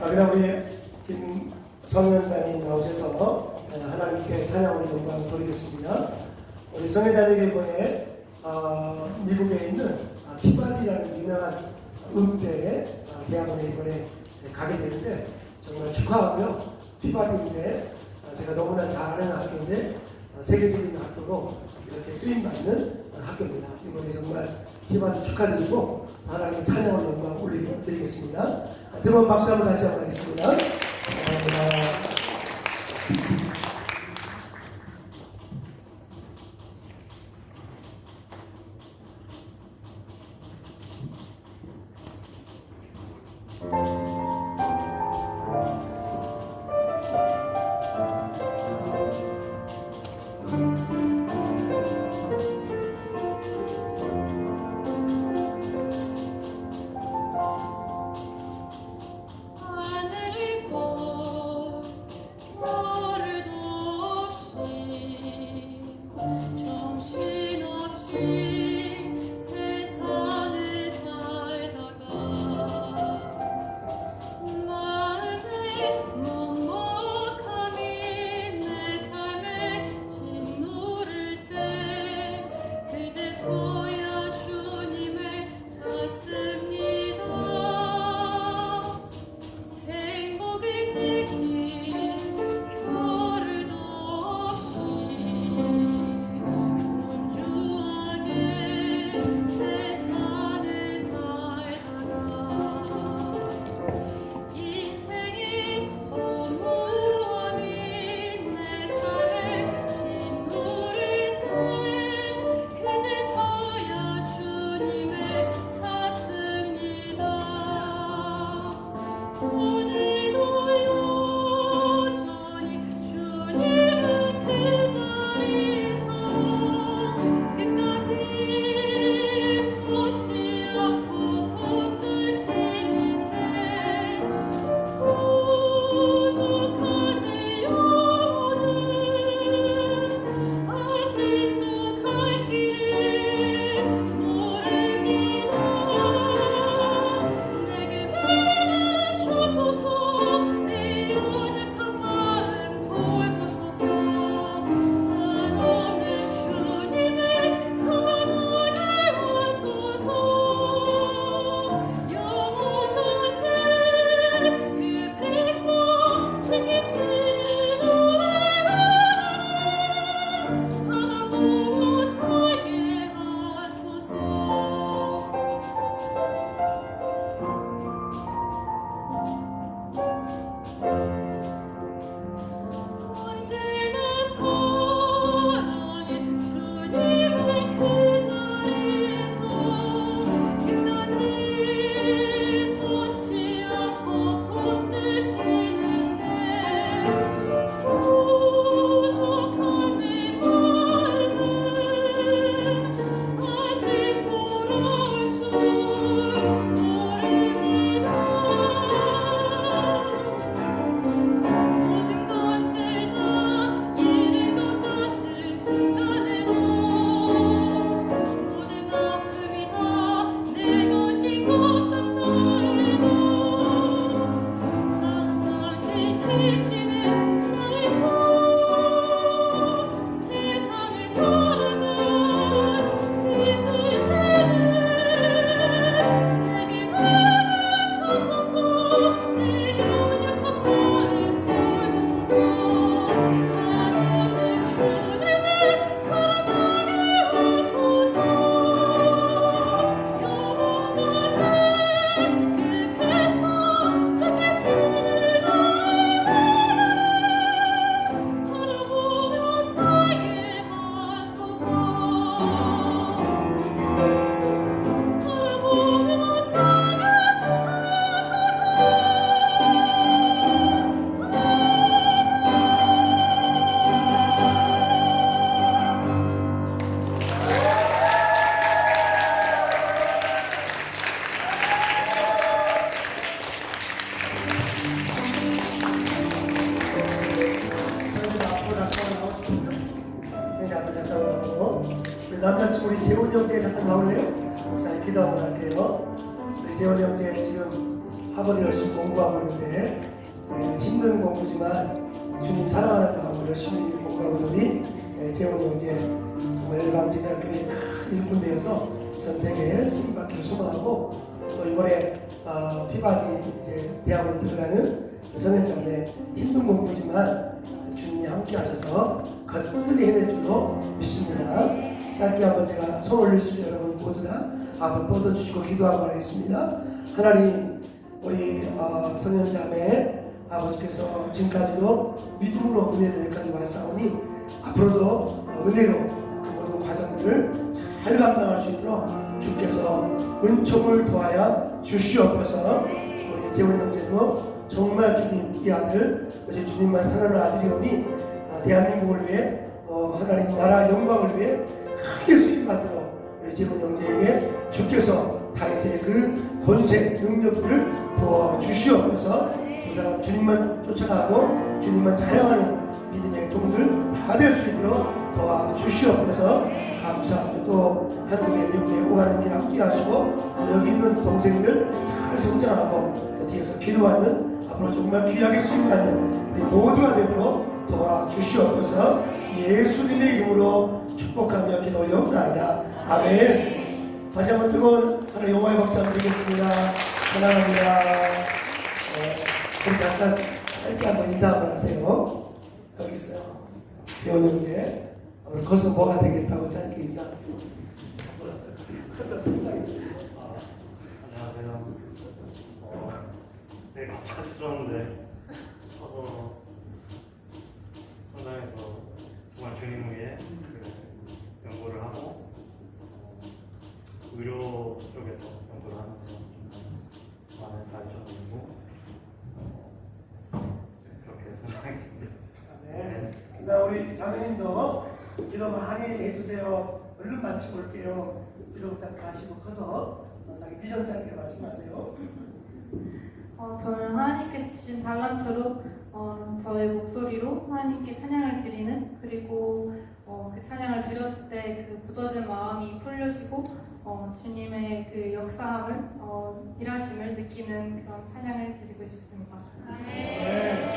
아, 그다음 우리 김성 현장님 나오셔서 네, 하나님께 찬양을 영광 돌리겠습니다. 우리 성 현장님 이번에 어, 미국에 있는 아, 피바디라는 유명한 음대 아, 대학원에 이번에 가게 되는데 정말 축하하고요. 피바디인데 아, 제가 너무나 잘 아는 학교인데 세계적인 학교로 이렇게 쓰임받는 학교입니다. 이번에 정말 피바디 축하드리고 하나님 찬양을 드리겠습니다. 뜨거운 박수 한번 다시 한번 하겠습니다. 감사합니다. thank 남자친 우리 재원 형제 잠깐 나올래요? 목사님 기도하고 갈게요. 우리 재원 형제 지금 학원 열심히 공부하고 있는데 네, 힘든 공부지만 주님 사랑하는 마음으로 열심히 공부하고 있니 네, 재원 형제 정말 열방지자들이 큰 일꾼 되어서 전 세계에 수임받기를 소망하고 또 이번에 어, 피바디 이제 대학원 들어가는 선생님의 힘든 공부지만 주님이 함께 하셔서 거뜬히 해낼 줄로 믿습니다. 짧게 한번 제가 손 올리시면 여러분 모두 다 앞을 뻗어주시고 기도하고 하겠습니다. 하나님 우리 어, 선현자매 아버지께서 지금까지도 믿음으로 은혜로 여기까지 왔사오니 앞으로도 어, 은혜로 그 모든 과정들을 잘 감당할 수 있도록 주께서 은총을 도하여 주시옵소서 우리 재원 형제도 정말 주님 이 아들 어제 주님만 하나는 아들이오니 아, 대한민국을 위해 어, 하나님 나라 영광을 위해 크게 수임 받도록 우리 재원 형제에게 주께서 다윗의 그 권세 능력들을 부어 주시옵소서 두 사람 주님만 쫓아가고 주님만 찬양하는 믿음의 종들 다 될 수 있도록 도와 주시옵소서 감사합니다. 또 한국에 미국에 오가는 길 함께 하시고 또 여기 있는 동생들 잘 성장하고 또 뒤에서 기도하는 앞으로 정말 귀하게 쓰임받는 우리 모두가 되도록 도와 주시옵소서 예수님의 이름으로 축복하며 기도 올려옵나이다. 아멘. 다시 한번 뜨거운 하나님 영광의 박수 드리겠습니다. 사랑합니다. 네, 우리 잠깐 짧게 한번 인사 한번 하세요. 여기 있어요. 재원 형제. 오늘 커서 뭐가 되겠다고 짧게 인사하세요. 성장이 안녕하세요. 어, 네, 갑작스러운데 커서 성장해서 정말 주님 위해 그 연구를 하고 어, 의료 쪽에서 연구를 하면서 많은 발전을 이루고 어, 그렇게 성장했습니다. 네. 그다음 우리 자매님도 기도 많이 해주세요. 얼른 마치고 올게요. 기도부터 가시고 커서 자기 비전 짧게 말씀하세요. 어, 저는 하나님께서 주신 달란트로 어, 저의 목소리로 하나님께 찬양을 드리는 그리고 어, 그 찬양을 드렸을 때 그 굳어진 마음이 풀려지고 어, 주님의 그 역사함을 어, 일하심을 느끼는 그런 찬양을 드리고 싶습니다. 네.